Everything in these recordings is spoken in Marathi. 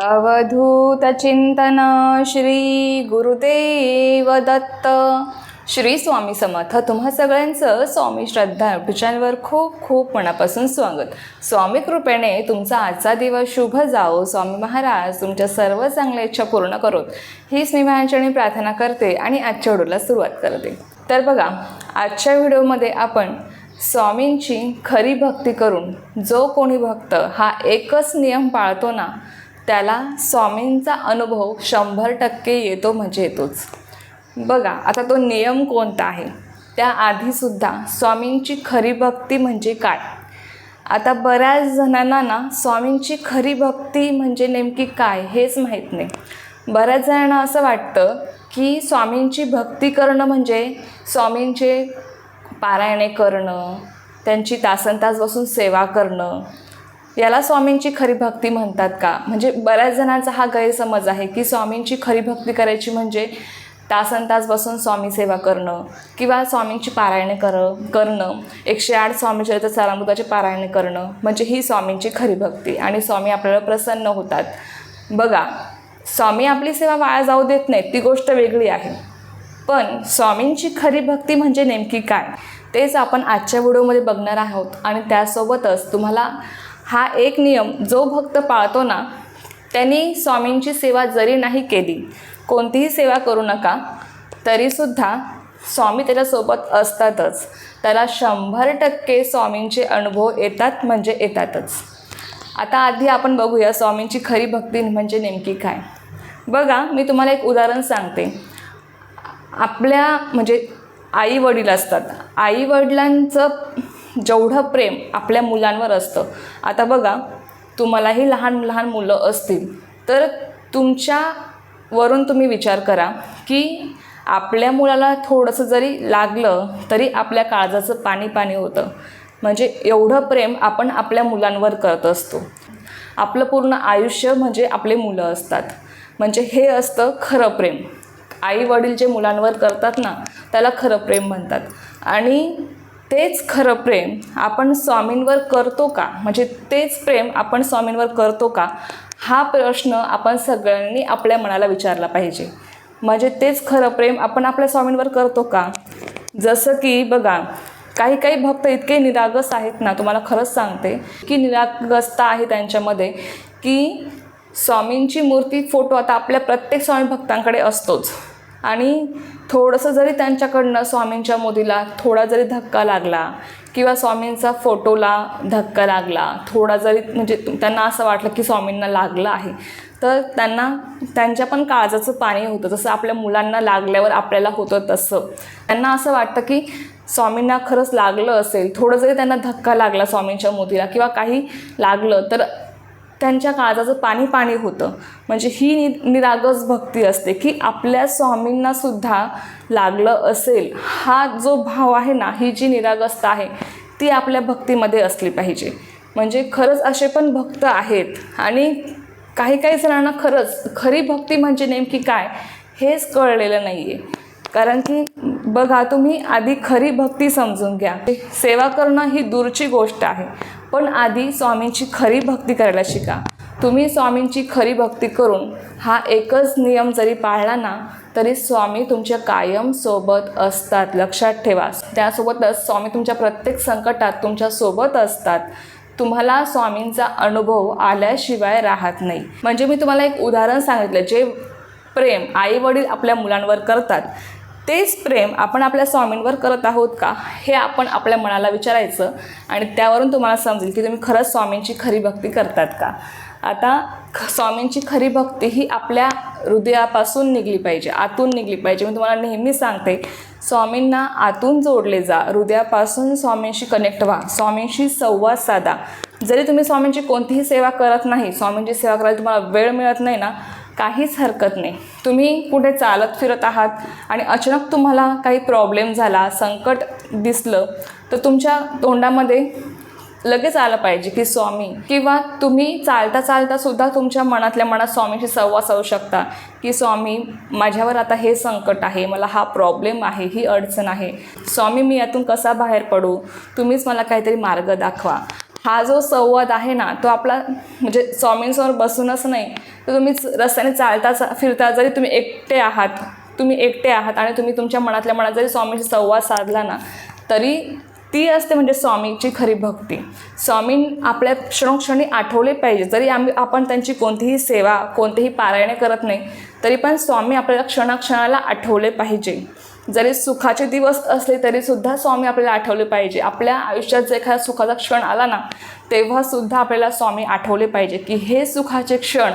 अवधूत चिंतन श्री गुरुदेव दत्त. श्री स्वामी समर्थ तुम्हा सगळ्यांचं स्वामी श्रद्धा चॅनलवर खूप खूप मनापासून स्वागत. स्वामी कृपेने तुमचा आजचा दिवस शुभ जाओ स्वामी महाराज तुमच्या सर्व चांगल्या इच्छा पूर्ण करोत हीच मी माझ्याने प्रार्थना करते आणि आजच्या व्हिडिओला सुरुवात करते. तर बघा आजच्या व्हिडिओमध्ये आपण स्वामींची खरी भक्ती करून जो कोणी भक्त हा एकच नियम पाळतो ना त्याला स्वामींचा अनुभव शंभर टक्के येतो म्हणजे येतोच बघा आता तो नियम कोणता आहे? त्याआधीसुद्धा स्वामींची खरी भक्ती म्हणजे काय? आता बऱ्याच जणांना ना स्वामींची खरी भक्ती म्हणजे नेमकी काय हेच माहीत नाही. बऱ्याच जणांना असं वाटतं की स्वामींची भक्ती करणं म्हणजे स्वामींचे पारायणे करणं त्यांची तासन तास बसून सेवा करणं याला स्वामींची खरी भक्ती म्हणतात का? म्हणजे बऱ्याच जणांचा हा गैरसमज आहे की स्वामींची खरी भक्ती करायची म्हणजे तासन तास बसून स्वामी सेवा करणं किंवा स्वामींची पारायणे कर करणं. एकशे आठ स्वामीचरित्र सारामृताचे पारायणे करणं म्हणजे ही स्वामींची खरी भक्ती आणि स्वामी आपल्याला प्रसन्न होतात. बघा स्वामी आपली सेवा वाया जाऊ देत नाहीत ती गोष्ट वेगळी आहे. पण स्वामींची खरी भक्ती म्हणजे नेमकी काय? तेच आपण आजच्या व्हिडिओमध्ये बघणार आहोत आणि त्यासोबतच तुम्हाला हा एक नियम जो भक्त पाळतो ना त्यांनी स्वामींची सेवा जरी नाही केली कोणतीही सेवा करू नका तरीसुद्धा स्वामी त्याच्यासोबत असतातच. त्याला शंभर टक्के स्वामींचे अनुभव येतात म्हणजे येतातच. आता आधी आपण बघूया स्वामींची खरी भक्ती म्हणजे नेमकी काय. बघा मी तुम्हाला एक उदाहरण सांगते. आपल्या म्हणजे आई वडील असतात. आई वडिलांचं जेवढं प्रेम आपल्या मुलांवर असतं. आता बघा तुम्हालाही लहान लहान मुलं असतील तर तुमच्यावरून तुम्ही विचार करा की आपल्या मुलाला थोडंसं जरी लागलं तरी आपल्या काळजाचं पाणी पाणी होतं. म्हणजे एवढं प्रेम आपण आपल्या मुलांवर करत असतो. आपलं पूर्ण आयुष्य म्हणजे आपले मुलं असतात. म्हणजे हे असतं खरं प्रेम. आई वडील जे मुलांवर करतात ना त्याला खरं प्रेम म्हणतात. आणि तेच खरं प्रेम आपण स्वामींवर करतो का? म्हणजे तेच प्रेम आपण स्वामींवर करतो का? हा प्रश्न आपण सगळ्यांनी आपल्या मनाला विचारला पाहिजे. म्हणजे तेच खरं प्रेम आपण आपल्या स्वामींवर करतो का? जसं की बघा काही काही भक्त इतके निरागस आहेत ना तुम्हाला खरंच सांगते की निरागसता आहे त्यांच्यामध्ये की स्वामींची मूर्ती फोटो आता आपल्या प्रत्येक स्वामी भक्तांकडे असतोच. आणि थोडंसं जरी त्यांच्याकडनं स्वामींच्या मोदीला थोडा जरी धक्का लागला किंवा स्वामींचा फोटोला धक्का लागला थोडा जरी म्हणजे त्यांना असं वाटलं की स्वामींना लागलं आहे तर त्यांना त्यांच्या पण काळजाचं पाणी होतं. जसं आपल्या मुलांना लागल्यावर आपल्याला होतं तसं. त्यांना असं वाटतं की स्वामींना खरंच लागलं असेल थोडं जरी त्यांना धक्का लागला स्वामींच्या मोदीला किंवा काही लागलं तर त्यांच्या काळजाचं पाणी पाणी होतं. म्हणजे ही नि निरागस भक्ती असते की आपल्या स्वामींना सुद्धा लागलं असेल हा जो भाव आहे ना ही जी निरागसता आहे ती आपल्या भक्तीमध्ये असली पाहिजे. म्हणजे खरंच असे पण भक्त आहेत आणि काही काही जणांना खरंच खरी भक्ती म्हणजे नेमकी काय हेच कळलेलं नाही आहे कारण की बघा तुम्ही आधी खरी भक्ती समजून घ्या. सेवा करणं ही दूरची गोष्ट आहे. पण आधी स्वामींची खरी भक्ती करायला शिका. तुम्ही स्वामींची खरी भक्ती करून हा एकच नियम जरी पाळला ना तरी स्वामी तुमच्या कायम सोबत असतात लक्षात ठेवा. त्यासोबतच स्वामी तुमच्या प्रत्येक संकटात तुमच्यासोबत असतात. तुम्हाला स्वामींचा अनुभव आल्याशिवाय राहत नाही. म्हणजे मी तुम्हाला एक उदाहरण सांगितलं जे प्रेम आई वडील आपल्या मुलांवर करतात. तेच प्रेम आपण आपल्या स्वामींवर करत आहोत का? हे आपण आपल्या मनाला विचारायचं आणि त्यावरून तुम्हाला समजेल की तुम्ही खरंच स्वामींची खरी भक्ती करतात का? आता ख स्वामींची खरी भक्ती ही आपल्या हृदयापासून निघली पाहिजे आतून निघली पाहिजे. मी तुम्हाला नेहमी सांगते स्वामींना आतून जोडले जा हृदयापासून स्वामींशी कनेक्ट व्हा स्वामींशी संवाद साधा. जरी तुम्ही स्वामींची कोणतीही सेवा करत नाही स्वामींची सेवा करायला तुम्हाला वेळ मिळत नाही ना काहीच हरकत नाही. तुम्ही कुठे चालत फिरत आहात आणि अचानक तुम्हाला काही प्रॉब्लेम झाला संकट दिसलं तर तुमच्या तोंडामध्ये लगेच आलं पाहिजे की स्वामी किंवा तुम्ही चालता चालता सुद्धा तुमच्या मनातल्या मनात स्वामीशी संवाद साधू शकता की स्वामी माझ्यावर आता हे संकट आहे मला हा प्रॉब्लेम आहे ही अडचण आहे. स्वामी मी यातून कसा बाहेर पडू? तुम्हीच मला काहीतरी मार्ग दाखवा. हा जो संवाद आहे ना तो आपला म्हणजे स्वामींसमोर बसूनच नाही. तर तुम्ही रस्त्याने चालता फिरता जरी तुम्ही एकटे आहात तुम्ही एकटे आहात आणि तुम्ही तुमच्या मनातल्या मनात जरी स्वामींशी संवाद साधला ना तरी ती असते म्हणजे स्वामीची खरी भक्ती. स्वामी आपल्या क्षणोक्षणी आठवले पाहिजे. जरी आम्ही आपण त्यांची कोणतीही सेवा कोणतेही पारायणे करत नाही तरी पण स्वामी आपल्याला क्षणाक्षणाला आठवले पाहिजे. जरी सुखाचे दिवस असले तरीसुद्धा स्वामी आपल्याला आठवले पाहिजे. आपल्या आयुष्यात जर एखादा सुखाचा क्षण आला ना तेव्हासुद्धा आपल्याला स्वामी आठवले पाहिजे की हे सुखाचे क्षण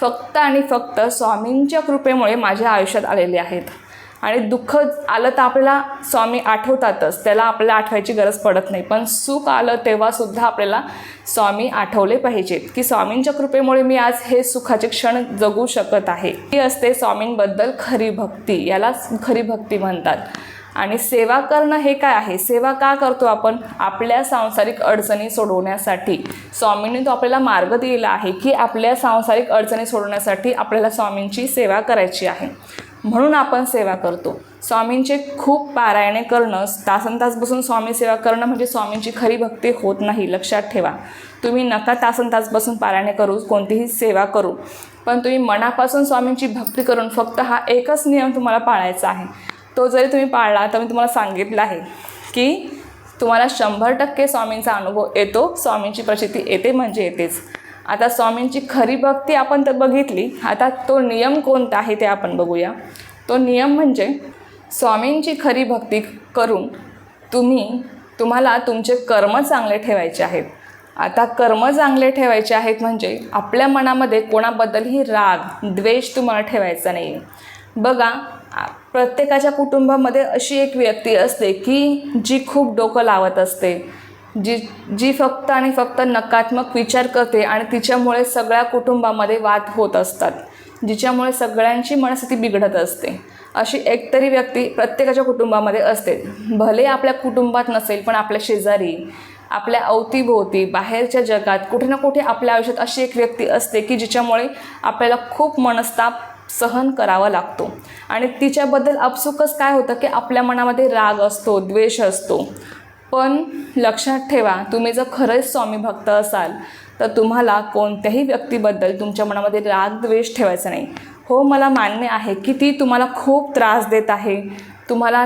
फक्त आणि फक्त स्वामींच्या कृपेमुळे माझ्या आयुष्यात आलेले आहेत. आणि दुःख आलं तर आपल्याला स्वामी आठवतातच. त्याला आपल्याला आठवायची गरज पडत नाही. पण सुख आलं तेव्हासुद्धा आपल्याला स्वामी आठवले पाहिजेत. की स्वामींच्या कृपेमुळे मी आज हे सुखाचे क्षण जगू शकत आहे. ही असते स्वामींबद्दल खरी भक्ती. यालाच खरी भक्ती म्हणतात. आणि सेवा करणं हे काय आहे? सेवा का करतो आपण? आपल्या सांसारिक अडचणी सोडवण्यासाठी. स्वामींनी तो आपल्याला मार्ग दिलेला आहे की आपल्या सांसारिक अडचणी सोडवण्यासाठी आपल्याला स्वामींची सेवा करायची आहे. म्हणून आपण सेवा करतो. स्वामींचे खूप पारायणे करणं तासन तास बसून स्वामी सेवा करणं म्हणजे स्वामींची खरी भक्ती होत नाही लक्षात ठेवा. तुम्ही नका तासन तास बसून पारायणे करू कोणतीही सेवा करू. पण तुम्ही मनापासून स्वामींची भक्ती करून फक्त हा एकच नियम तुम्हाला पाळायचा आहे. तो जरी तुम्ही पाळला तर मी तुम्हाला सांगितलं आहे की तुम्हाला शंभर टक्के स्वामींचा अनुभव येतो स्वामींची प्रचिती येते म्हणजे येतेच. आता स्वामींची खरी भक्ती आपण तर बघितली. आता तो नियम कोणता आहे ते आपण बघूया. तो नियम म्हणजे स्वामींची खरी भक्ती करून तुम्ही तुम्हाला तुमचे कर्म चांगले ठेवायचे आहेत. आता कर्म चांगले ठेवायचे आहेत म्हणजे आपल्या मनामध्ये कोणाबद्दलही राग द्वेष तुम्हाला ठेवायचा नाही बघा प्रत्येकाच्या कुटुंबामध्ये अशी एक व्यक्ती असते की जी खूप डोकं लावत असते. जी जी फक्त आणि फक्त नकारात्मक विचार करते आणि तिच्यामुळे सगळ्या कुटुंबामध्ये वाद होत असतात जिच्यामुळे सगळ्यांची मनस्थिती बिघडत असते. अशी एकतरी व्यक्ती प्रत्येकाच्या कुटुंबामध्ये असते. भले आपल्या कुटुंबात नसेल पण आपल्या शेजारी आपल्या अवतीभोवती बाहेरच्या जगात कुठे ना कुठे आपल्या आयुष्यात अशी एक व्यक्ती असते की जिच्यामुळे आपल्याला खूप मनस्ताप सहन करावा लागतो. आणि तिच्याबद्दल आपसुकच काय होतं की आपल्या मनामध्ये राग असतो द्वेष असतो. पण लक्षात ठेवा तुम्ही जर खरंच स्वामी भक्त असाल तर तुम्हाला कोणत्याही व्यक्तीबद्दल तुमच्या मनामध्ये राग द्वेष ठेवायचा नाही. हो मला मान्य आहे की ती तुम्हाला खूप त्रास देत आहे. तुम्हाला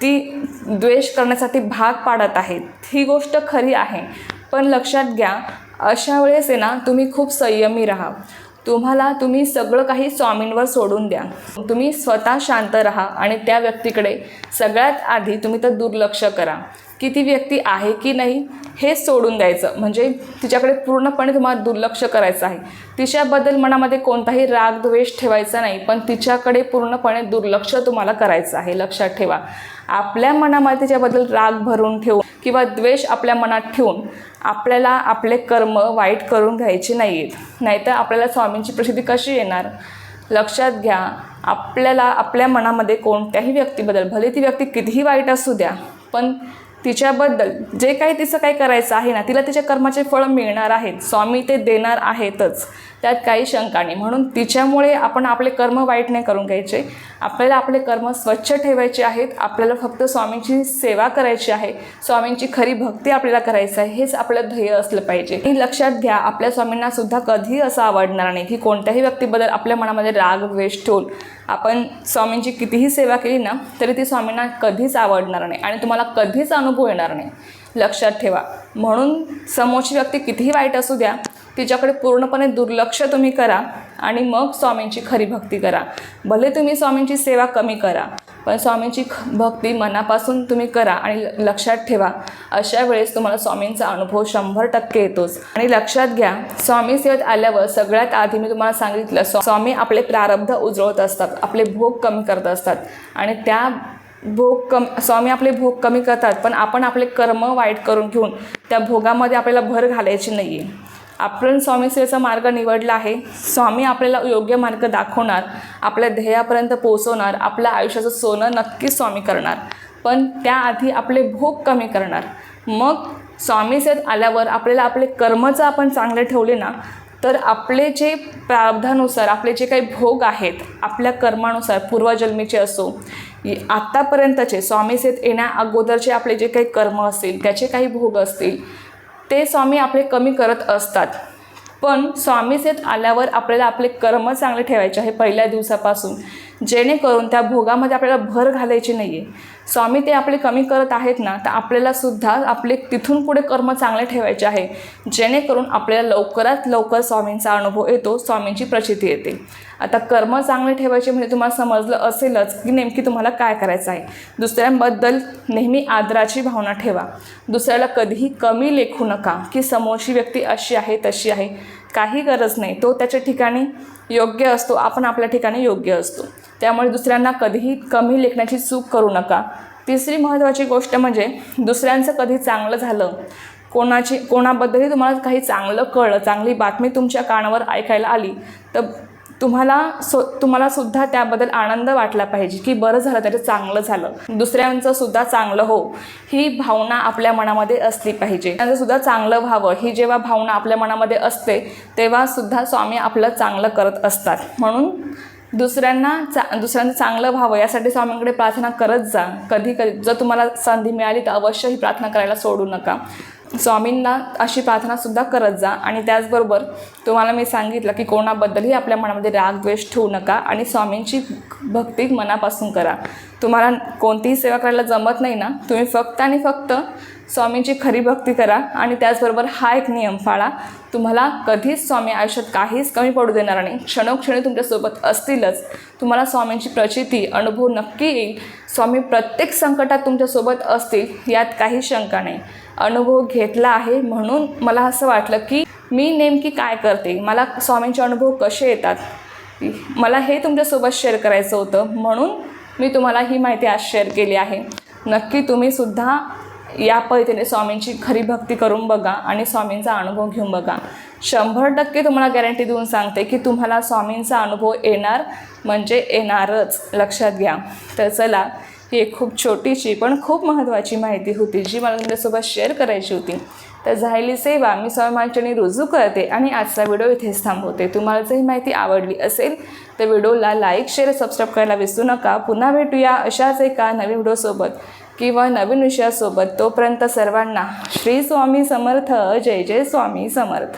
ती द्वेष करण्यासाठी भाग पाडत आहे. ही गोष्ट खरी आहे. पण लक्षात घ्या अशा वेळेस आहे ना तुम्ही खूप संयमी राहा. तुम्हाला तुम्ही सगळं काही स्वामींवर सोडून द्या. तुम्ही स्वतः शांत राहा आणि त्या व्यक्तीकडे सगळ्यात आधी तुम्ही तर दुर्लक्ष करा. की ती व्यक्ती आहे की नाही हे सोडून द्यायचं. म्हणजे तिच्याकडे पूर्णपणे तुम्हाला दुर्लक्ष करायचं आहे. तिच्याबद्दल मनामध्ये कोणताही राग द्वेष ठेवायचा नाही पण तिच्याकडे पूर्णपणे दुर्लक्ष तुम्हाला करायचं आहे. लक्षात ठेवा. आपल्या मनामध्ये तिच्याबद्दल राग भरून ठेवून किंवा द्वेष आपल्या मनात ठेवून आपल्याला आपले कर्म वाईट करून घ्यायचे नाही आहेत नाहीतर आपल्याला स्वामींची प्रसिद्धी कशी येणार? लक्षात घ्या आपल्याला आपल्या मनामध्ये कोणत्याही व्यक्तीबद्दल भले ती व्यक्ती कितीही वाईट असू द्या पण तिच्याबद्दल जे काही तिचं काही करायचं आहे ना तिला तिच्या कर्माचे फळ मिळणार आहेत. स्वामी ते देणार आहेतच. त्यात काही शंका नाही. म्हणून तिच्यामुळे आपण आपले कर्म वाईट नाही करून घ्यायचे. आपल्याला आपले कर्म स्वच्छ ठेवायचे आहेत. आपल्याला फक्त स्वामींची सेवा करायची आहे. स्वामींची खरी भक्ती आपल्याला करायचं आहे. हेच आपलं ध्येय असलं पाहिजे. हे लक्षात घ्या. आपल्या स्वामींना सुद्धा कधीही असं आवडणार नाही की कोणत्याही व्यक्तीबद्दल आपल्या मनामध्ये राग द्वेष ठेवून आपण स्वामींची कितीही सेवा केली ना तरी ती स्वामींना कधीच आवडणार नाही आणि तुम्हाला कधीच अनुभव येणार नाही. लक्षात ठेवा. म्हणून समोरची व्यक्ती कितीही वाईट असू द्या तिच्याकडे पूर्णपणे दुर्लक्ष तुम्ही करा आणि मग स्वामींची खरी भक्ती करा. भले तुम्ही स्वामींची सेवा कमी करा पण स्वामींची ख भक्ती मनापासून तुम्ही करा आणि ल- लक्षात ठेवा. अशा वेळेस तुम्हाला स्वामींचा अनुभव शंभर टक्के येतोच. आणि लक्षात घ्या स्वामी सेवेत आल्यावर सगळ्यात आधी मी तुम्हाला सांगितलं स्वामी आपले प्रारब्ध उजळत असतात आपले भोग कमी करत असतात. आणि त्या भोग कम स्वामी आपले भोग कमी करतात पण आपण आपले कर्म वाईट करून घेऊन त्या भोगामध्ये आपल्याला भर घालायची नाही आहे आपण स्वामी सेवेचा मार्ग निवडला आहे स्वामी आपल्याला योग्य मार्ग दाखवणार आपल्या ध्येयापर्यंत पोहोचवणार आपल्या आयुष्याचं सोनं नक्कीच स्वामी करणार. पण त्याआधी आपले भोग कमी करणार. मग स्वामी सेवेत आल्यावर आपल्याला आपले कर्म जर आपण चांगले ठेवले ना तर आपले जे प्रारब्धानुसार आपले जे काही भोग आहेत आपल्या कर्मानुसार पूर्वजन्मीचे असो आत्तापर्यंतचे स्वामीसेत येण्या अगोदरचे आपले जे काही कर्म असतील त्याचे काही भोग असतील ते स्वामी आपले कमी करत असतात. पण स्वामीसेत आल्यावर आपल्याला आपले कर्म चांगले ठेवायचे आहे पहिल्या दिवसापासून. जेणेकरून त्या भोगामध्ये आपल्याला भर घालायची नाही आहे स्वामी ते आपले कमी करत आहेत ना तर आपल्याला सुद्धा आपले तिथून पुढे कर्म चांगले ठेवायचे आहे. जेणेकरून आपल्याला लवकरात लवकर स्वामींचा अनुभव येतो स्वामींची प्रचिती येते. आता कर्म चांगले ठेवायचे म्हणजे तुम्हाला समजलं असेलच की नेमकी तुम्हाला काय करायचं आहे. दुसऱ्यांबद्दल नेहमी आदराची भावना ठेवा. दुसऱ्याला कधीही कमी लेखू नका की समोरची व्यक्ती अशी आहे तशी आहे. काही गरज नाही. तो त्याच्या ठिकाणी योग्य असतो आपण आपल्या ठिकाणी योग्य असतो. त्यामुळे दुसऱ्यांना कधीही कमी लेखण्याची चूक करू नका. तिसरी महत्त्वाची गोष्ट म्हणजे दुसऱ्यांचं कधी चांगलं झालं कोणाची कोणाबद्दलही तुम्हाला काही चांगलं कळलं चांगली बातमी तुमच्या कानावर ऐकायला आली तर तुम्हाला सो तुम्हाला सुद्धा त्याबद्दल आनंद वाटला पाहिजे की बरं झालं त्याचं चांगलं झालं. दुसऱ्यांचं सुद्धा चांगलं हो ही भावना आपल्या मनामध्ये असली पाहिजे. त्यांचं सुद्धा चांगलं व्हावं ही जेव्हा भावना आपल्या मनामध्ये असते तेव्हा सुद्धा स्वामी आपलं चांगलं करत असतात. म्हणून दुसऱ्यांना चा दुसऱ्यांचं चांगलं व्हावं यासाठी स्वामींकडे प्रार्थना करत जा. कधी कधी जर तुम्हाला संधी मिळाली तर अवश्य ही प्रार्थना करायला सोडू नका. स्वामींना अशी प्रार्थनासुद्धा करत जा. आणि त्याचबरोबर तुम्हाला मी सांगितलं की कोणाबद्दलही आपल्या मनामध्ये राग द्वेष ठेवू नका आणि स्वामींची भक्ती मनापासून करा. तुम्हाला कोणतीही सेवा करायला जमत नाही ना तुम्ही फक्त आणि फक्त स्वामींची खरी भक्ती करा आणि त्याचबरोबर हा एक नियम पाळा. तुम्हाला कधीच स्वामी आयुष्यात काहीच कमी पडू देणार नाही. क्षणोक्षणी तुमच्यासोबत असतीलच. तुम्हाला स्वामींची प्रचिती अनुभव नक्की येईल. स्वामी प्रत्येक संकटात तुमच्यासोबत असतील यात काही शंका नाही. अनुभव घेतला आहे म्हणून मला असं वाटलं की मी नेमकी काय करते? मला स्वामींचे अनुभव कसे येतात? मला हे तुमच्यासोबत शेअर करायचं होतं म्हणून मी तुम्हाला ही माहिती आज शेअर केली आहे. नक्की तुम्ही सुद्धा या पद्धतीने स्वामींची खरी भक्ती करून बघा आणि स्वामींचा अनुभव घेऊन बघा. शंभर टक्के तुम्हाला गॅरंटी देऊन सांगते की तुम्हाला स्वामींचा अनुभव येणार म्हणजे येणारच. लक्षात घ्या. तर चला ही एक खूप छोटीशी पण खूप महत्त्वाची माहिती होती जी मला तुमच्यासोबत शेअर करायची होती. तर झालेली सेवा मी स्वामींच्यानी रुजू करते आणि आजचा व्हिडिओ इथेच थांबवते. तुम्हाला जर ही माहिती आवडली असेल तर व्हिडिओला लाईक शेअर सबस्क्राईब करायला विसरू नका. पुन्हा भेटूया अशाच एका नवीन व्हिडिओसोबत किंवा नवीन विषयासोबत तोपर्यंत सर्वांना श्री स्वामी समर्थ जय जय स्वामी समर्थ.